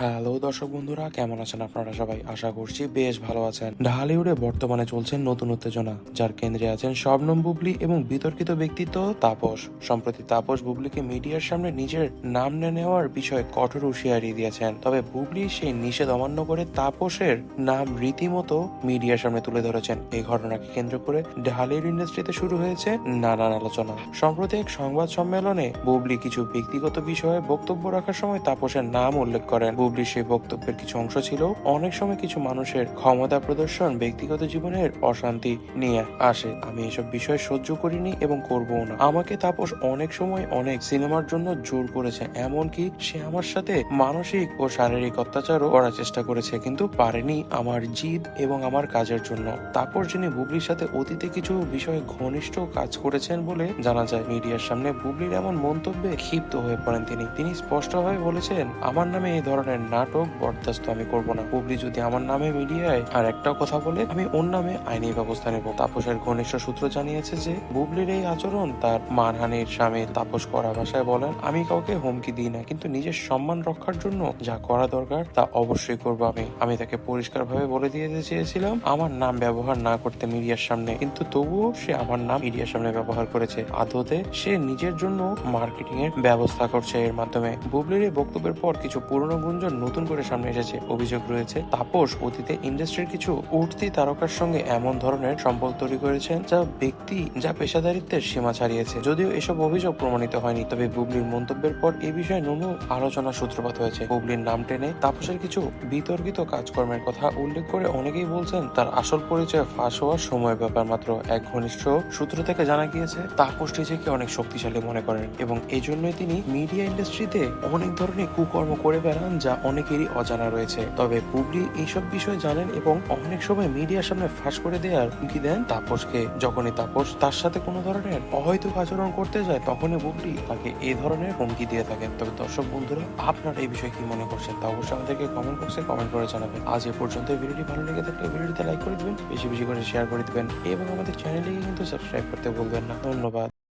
Hello দর্শক বন্ধুরা, কেমন আছেন আপনারা সবাই? আশা করছি বেশ ভালো আছেন। ঢালিউডে বর্তমানে চলছে নতুন উত্তেজনা, যার কেন্দ্রে আছেন শবনম বুবলি এবং বিতর্কিত ব্যক্তিত্ব তাপস। সম্প্রতি তাপস বুবলিকে মিডিয়ার সামনে নিজের নাম নেওয়ার বিষয়ে কঠোর হুঁশিয়ারি দিয়েছেন। তবে বুবলি সেই নিষেধ অমান্য করে তাপসের নাম রীতিমতো মিডিয়ার সামনে তুলে ধরেছেন। এই ঘটনাকে কেন্দ্র করে ঢালিউড ইন্ডাস্ট্রিতে শুরু হয়েছে নানান আলোচনা। সম্প্রতি এক সংবাদ সম্মেলনে বুবলি কিছু ব্যক্তিগত বিষয়ে বক্তব্য রাখার সময় তাপসের নাম উল্লেখ করেন। বুবলির সেই বক্তব্যের কিছু অংশ ছিল। অনেক সময় কিছু মানুষের ক্ষমতা প্রদর্শন ব্যক্তিগত জীবনের অশান্তি নিয়ে আসে। আমি এসব বিষয় সহ্য করিনি এবং করবও না। আমাকে তাপস অনেক সময় অনেক সিনেমার জন্য জোর করেছে, এমনকি সে আমার সাথে মানসিক ও শারীরিক অত্যাচারও করার চেষ্টা করেছে, কিন্তু পারেনি আমার জিদ এবং আমার কাজের জন্য। তাপস যিনি বুবলির সাথে অতীতে কিছু বিষয়ে ঘনিষ্ঠ কাজ করেছেন বলে জানা যায়, মিডিয়ার সামনে বুবলির এমন মন্তব্যে ক্ষিপ্ত হয়ে পড়েন তিনি। তিনি স্পষ্টভাবে বলেছেন, আমার নামে এই ধরনের নাটক বরদাস্ত আমি করব না। বুবলি যদি আমার নামে মিডিয়ায় আর একটাও কথা বলে, আমি ওর নামে আইনি ব্যবস্থা নেব। তাপসের ঘনিষ্ঠ সূত্র জানিয়েছে যে, বুবলির এই আচরণ তার মানহানির সামিল তাপস করা ভাষায় বলেন, আমি কাউকে হুমকি দিই না, কিন্তু নিজের সম্মান রক্ষার জন্য যা করা দরকার তা অবশ্যই করব আমি। আমি তাকে পরিষ্কারভাবে বলে দিয়ে চেয়েছিলাম, আমার নাম ব্যবহার না করতে মিডিয়ার সামনে। কিন্তু তবুও সে আমার নাম মিডিয়ার সামনে ব্যবহার করেছে। আদতে সে নিজের জন্য মার্কেটিং এর ব্যবস্থা করছে এর মাধ্যমে। বুবলির এই বক্তব্যের পর কিছু পুরনো গুঞ্জন নতুন করে সামনে এসেছে অভিযোগ রয়েছে। তাপস অতীতে ইন্ডাস্ট্রির কিছু উঠতি তারকার সঙ্গে এমন ধরনের সম্পর্ক তৈরি করেছেন যা ব্যক্তি, যা পেশাদারিত্বের সীমা ছাড়িয়েছে। যদিও এসব অভিযোগ প্রমাণিত হয়নি, তবে বুবলির মন্তব্যের পর এ বিষয়ে নুনু আলোচনা সূত্রপাত হয়েছে। বুবলির নাম টেনে তাপসের কিছু বিতর্কিত কাজকর্মের কথা উল্লেখ করে অনেকেই বলছেন, তার আসল পরিচয় ফাঁস হওয়ার সময় ব্যাপার মাত্র। এক ঘনিষ্ঠ সূত্র থেকে জানা গিয়েছে তাপস নিজেকে অনেক শক্তিশালী মনে করেন এবং এই জন্যই তিনি মিডিয়া ইন্ডাস্ট্রিতে অনেক ধরনের কুকর্ম করে বেড়ান যা অনেকেরই অজানা রয়েছে। তবে বুবলি এইসব বিষয় জানেন এবং অনেক সময় মিডিয়ার সামনে ফাঁস করে দেওয়ার হুমকি দেন তাপসকে। যখনই তাপস তার সাথে কোনো ধরনের অহৈতুক আচরণ করতে যায়, তখনই বুবলি তাকে এই ধরনের হুমকি দিয়ে থাকেন। তবে দর্শক বন্ধুরা, আপনারা এই বিষয়ে কি মনে করছেন তা অবশ্যই আমাদেরকে কমেন্ট বক্সে কমেন্ট করে জানাবেন। আজ এ পর্যন্ত ভিডিওটি ভালো লেগে থাকলে ভিডিওটিতে লাইক করে দিবেন, বেশি বেশি করে শেয়ার করে দিবেন এবং আমাদের চ্যানেলটিকে কিন্তু সাবস্ক্রাইব করতে ভুলবেন না। ধন্যবাদ।